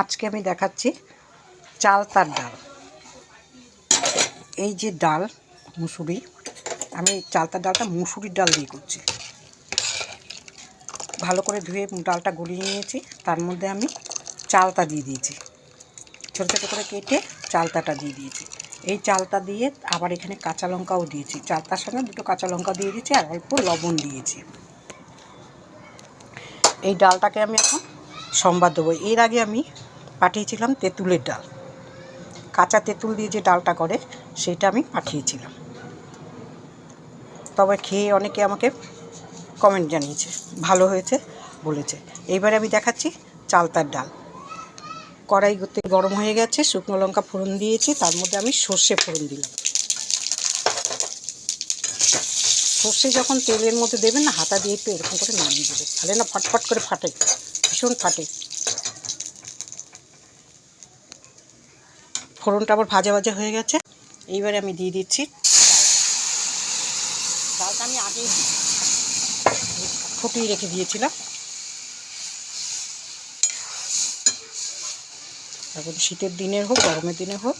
আজকে আমি দেখাচ্ছি চালতার ডাল। এই যে ডাল, মুসুরি, আমি চালতার ডালটা মুসুরির ডাল দিয়ে করছি। ভালো করে ধুয়ে ডালটা গলিয়ে নিয়েছি, তার মধ্যে আমি চালতা দিয়ে দিয়েছি। ছোটো ছোটো করে কেটে চালতাটা দিয়ে দিয়েছি। এই চালতা দিয়ে আবার এখানে কাঁচা লঙ্কাও দিয়েছি। চালতার সঙ্গে দুটো কাঁচা লঙ্কা দিয়ে দিয়েছি আর অল্প লবণ দিয়েছি। এই ডালটাকে আমি এখন সম্বাদ দেবো। এর আগে আমি পাঠিয়েছিলাম তেঁতুলের ডাল। কাঁচা তেঁতুল দিয়ে যে ডালটা করে, সেটা আমি পাঠিয়েছিলাম। তবে খেয়ে অনেকে আমাকে কমেন্ট জানিয়েছে, ভালো হয়েছে? বলেছে। এইবারে আমি দেখাচ্ছি চালতার ডাল। কড়াই করতে গরম হয়ে গেছে, শুকনো লঙ্কা ফোড়ন দিয়েছি, তার মধ্যে আমি সর্ষে ফোড়ন দিলাম। সর্ষে যখন তেলের মধ্যে দেবেন না, হাতা দিয়ে একটু এরকম করে নামিয়ে দেবে তাহলে না ফটফট করে ফাটে। ভীষণ ফাটে। ফোড়নটা আবার ভাজা ভাজা হয়ে গেছে। এইবারে আমি দিয়ে দিচ্ছি ডালটা আমি আগেই ফুটিয়ে রেখে দিয়েছিলাম। তারপর শীতের দিনের হোক, গরমের দিনে হোক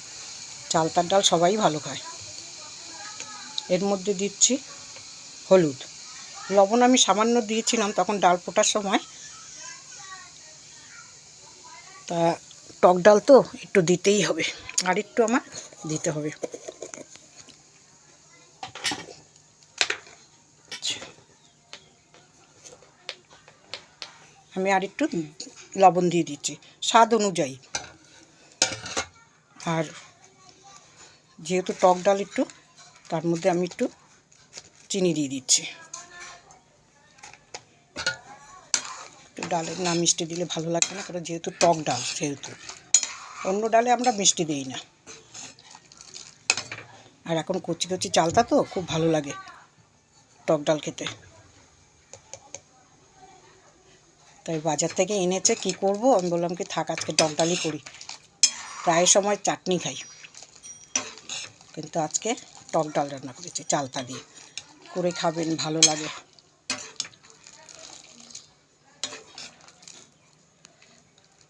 চালতার ডাল সবাই ভালো খায়। এর মধ্যে দিচ্ছি হলুদ। লবণ আমি সামান্য দিয়েছিলাম, তখন ডাল ফোটার সময় তা টক ডাল তো একটু দিতেই হবে, আর একটু আমার দিতে হবে। আমি আর একটু লবণ দিয়ে দিচ্ছি, স্বাদ অনুযায়ী। আর যেহেতু টক ডাল একটু, তার মধ্যে আমি একটু চিনি দিয়ে দিচ্ছি। ডালের না মিষ্টি দিলে ভালো লাগবে না, কারণ যেহেতু টক ডাল, সেহেতু। অন্য ডালে আমরা মিষ্টি দিই না। আর এখন কচি কচি চালতা তো খুব ভালো লাগে টক ডাল খেতে। তাই বাজার থেকে এনেছে, কি করব? আমি বললাম কি, থাক, আজকে টক ডালই করি। প্রায় সময় চাটনি খাই। কিন্তু আজকে টক ডাল রান্না করেছি চালতা দিয়ে। করে খাবেন, ভালো লাগে।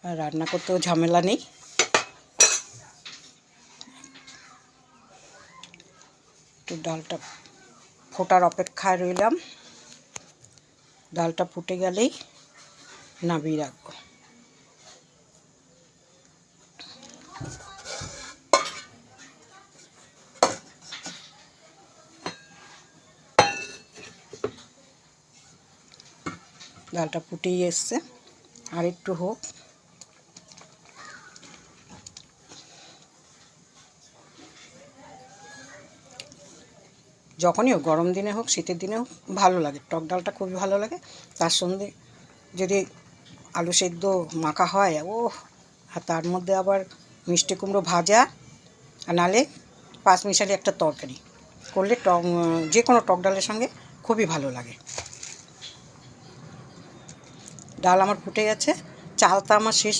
আর রান্না করতেও ঝামেলা নেই। একটু ডালটা ফোটার অপেক্ষায় রইলাম। ডালটা ফুটে গেলেই নামিয়ে রাখব। ডালটা ফুটেই এসছে। আর একটু হোক। যখনই হোক, গরম দিনে হোক, শীতের দিনে হোক, ভালো লাগে। টক ডালটা খুবই ভালো লাগে। তার সঙ্গে যদি আলু সেদ্ধ মাখা হয় ও আর তার মধ্যে আবার মিষ্টি কুমড়ো ভাজা, আর নালে পাঁচ মিশালি একটা তরকারি। করলে টক, যে কোনো টক ডালের সঙ্গে খুবই ভালো লাগে। ডাল আমার ফুটে গেছে। চালটা আমার শেষ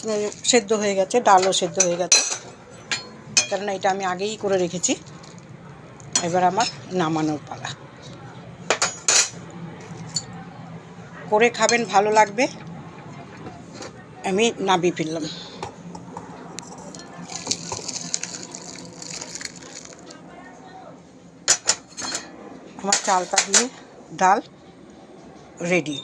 সেদ্ধ হয়ে গেছে, ডালও সেদ্ধ হয়ে গেছে। কারণ এটা আমি আগেই করে রেখেছি। এবার আমার নামানোর পালা। করে খাবেন, ভালো লাগবে। আমি নাবি ফেললাম। আমার চালটা দিয়ে ডাল রেডি।